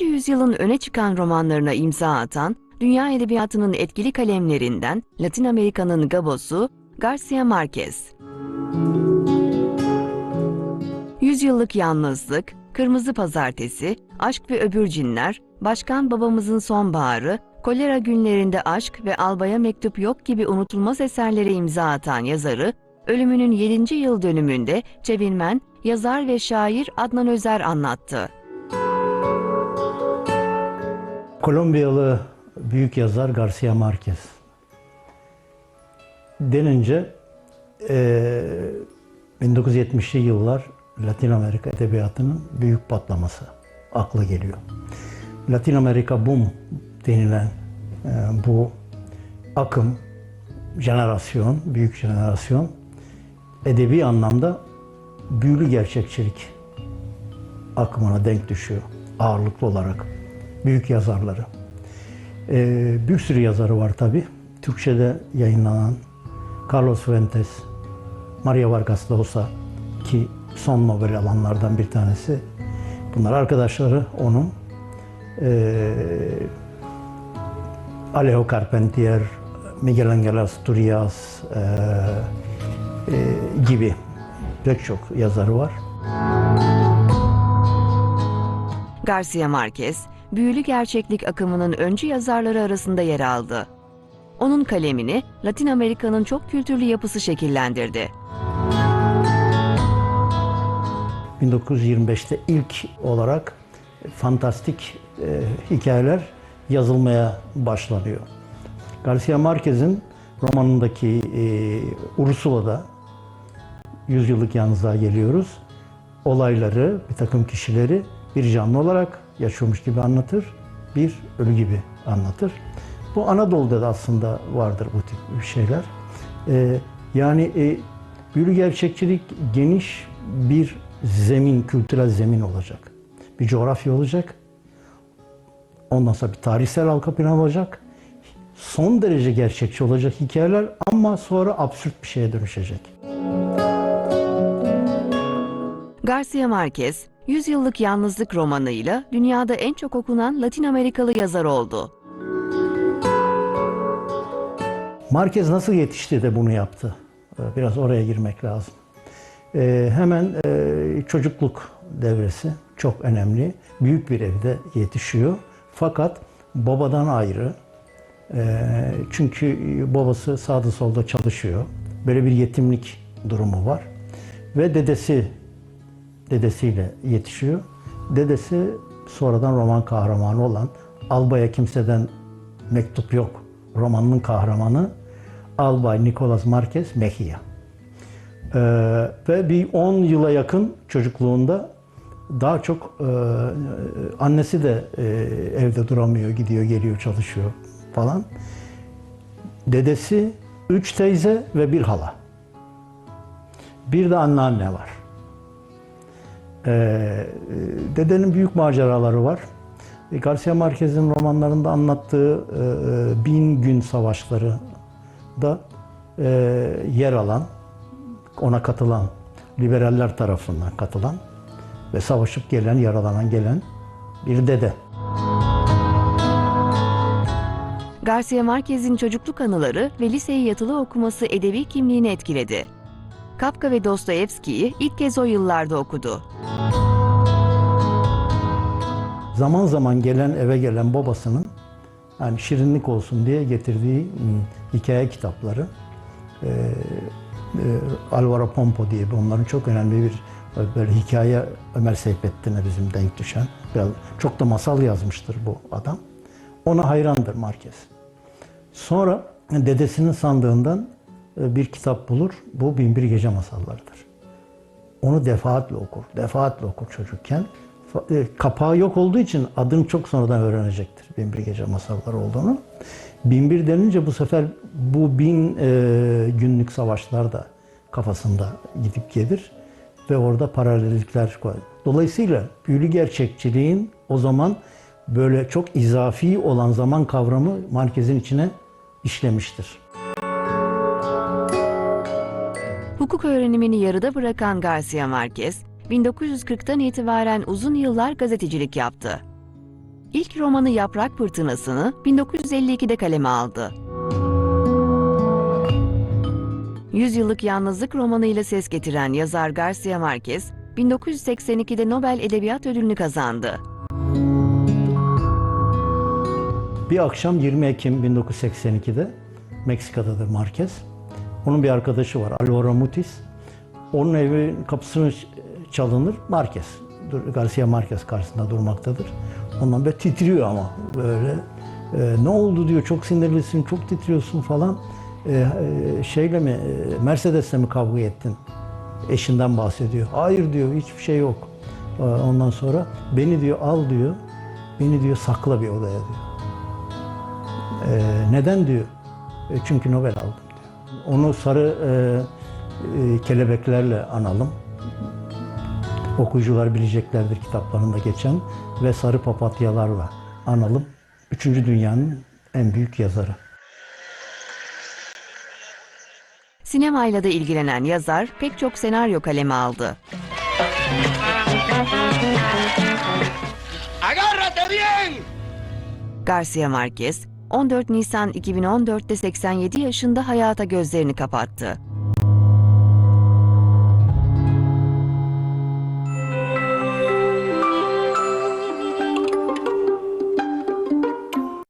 20. yüzyılın öne çıkan romanlarına imza atan, dünya edebiyatının etkili kalemlerinden Latin Amerika'nın Gabos'u Garcia Marquez. Yüzyıllık Yalnızlık, Kırmızı Pazartesi, Aşk ve Öbür Cinler, Başkan Babamızın Sonbaharı, Kolera Günlerinde Aşk ve Albaya Mektup Yok gibi unutulmaz eserlere imza atan yazarı, ölümünün 7. yıl dönümünde çevirmen, yazar ve şair Adnan Özer anlattı. Kolombiyalı büyük yazar Garcia Marquez denince eee 1970'li yıllar Latin Amerika edebiyatının büyük patlaması akla geliyor. Latin Amerika boom denilen eee, bu akım, jenerasyon, büyük jenerasyon edebi anlamda büyülü gerçekçilik akımına denk düşüyor ağırlıklı olarak. Büyük yazarları. Ee, bir sürü yazarı var tabi. Türkçe'de yayınlanan Carlos Fuentes, Maria Vargas Llosa ki son Nobel alanlardan bir tanesi. Bunlar arkadaşları onun. Ee, Alejo Carpentier, Miguel Angel Asturias ee, ee, gibi pek çok yazarı var. Garcia Marquez, büyülü gerçeklik akımının öncü yazarları arasında yer aldı. Onun kalemini Latin Amerika'nın çok kültürlü yapısı şekillendirdi. 1925'te ilk olarak fantastik e, hikayeler yazılmaya başlanıyor. Garcia Marquez'in romanındaki e, Ursula'da yüzyıllık yalnızlığa geliyoruz. Olayları, bir takım kişileri bir canlı olarak yaşıyormuş gibi anlatır, bir ölü gibi anlatır. Bu Anadolu'da da aslında vardır bu tip şeyler. E, yani e, büyülü gerçekçilik geniş bir zemin, kültürel zemin olacak. Bir coğrafya olacak. Ondan sonra bir tarihsel halka plan olacak. Son derece gerçekçi olacak hikayeler ama sonra absürt bir şeye dönüşecek. Garcia Marquez, Yüzyıllık Yalnızlık romanıyla dünyada en çok okunan Latin Amerikalı yazar oldu. Marquez nasıl yetişti de bunu yaptı? Ee, Biraz oraya girmek lazım. Ee, hemen e, çocukluk devresi çok önemli. Büyük bir evde yetişiyor. Fakat babadan ayrı. Ee, çünkü babası sağda solda çalışıyor. Böyle bir yetimlik durumu var. Ve dedesi dedesiyle yetişiyor. Dedesi sonradan roman kahramanı olan Albaya Kimseden Mektup Yok romanının kahramanı Albay Nicolas Marquez Mejia. Ee, ve bir 10 yıla yakın çocukluğunda daha çok e, annesi de e, evde duramıyor, gidiyor, geliyor, çalışıyor falan. Dedesi, üç teyze ve bir hala. Bir de anneanne var. Ee, dedenin büyük maceraları var. E, Garcia Marquez'in romanlarında anlattığı e, e, bin gün savaşları da e, yer alan, ona katılan, liberaller tarafından katılan ve savaşıp gelen, yaralanan gelen bir dede. Garcia Marquez'in çocukluk anıları ve liseyi yatılı okuması edebi kimliğini etkiledi. Kafka ve Dostoyevski'yi ilk kez o yıllarda okudu. Zaman zaman gelen eve gelen babasının yani şirinlik olsun diye getirdiği hmm, hikaye kitapları e, e, Alvaro Pompo diye onların çok önemli bir böyle hikaye Ömer Seyfettin'e bizim denk düşen biraz, çok da masal yazmıştır bu adam. Ona hayrandır Marquez. Sonra dedesinin sandığından bir kitap bulur. Bu Binbir Gece Masallarıdır. Onu defaatle okur. Defaatle okur çocukken. E, Kapağı yok olduğu için adını çok sonradan öğrenecektir. Binbir Gece Masalları olduğunu. Binbir denince bu sefer bu bin e, günlük savaşlar da kafasında gidip gelir ve orada paralellikler koyar. Dolayısıyla büyülü gerçekçiliğin o zaman böyle çok izafi olan zaman kavramı merkezin içine işlemiştir. Hukuk öğrenimini yarıda bırakan Garcia Marquez, 1940'tan itibaren uzun yıllar gazetecilik yaptı. İlk romanı Yaprak Fırtınası'nı 1952'de kaleme aldı. Yüzyıllık Yalnızlık romanıyla ses getiren yazar Garcia Marquez, 1982'de Nobel Edebiyat Ödülünü kazandı. Bir akşam 20 Ekim 1982'de Meksika'dadır Marquez. Onun bir arkadaşı var Alvaro Mutis. Onun evin kapısını çalınır Marquez. Garcia Marquez karşısında durmaktadır. Ondan böyle titriyor ama böyle. e, ne oldu diyor çok sinirlisin, çok titriyorsun falan. E, e, şeyle mi, e, Mercedes'le mi kavga ettin? Eşinden bahsediyor. Hayır diyor, hiçbir şey yok. E, Ondan sonra beni diyor al diyor, beni diyor sakla bir odaya diyor. Ee, neden diyor? "E, çünkü Nobel aldım. Onu sarı e, e, kelebeklerle analım. Okuyucular bileceklerdir kitaplarında geçen ve sarı papatyalarla analım. Üçüncü dünyanın en büyük yazarı. Sinemayla da ilgilenen yazar pek çok senaryo kaleme aldı. ¡Agárrate bien! Garcia Marquez, 14 Nisan 2014'te 87 yaşında hayata gözlerini kapattı.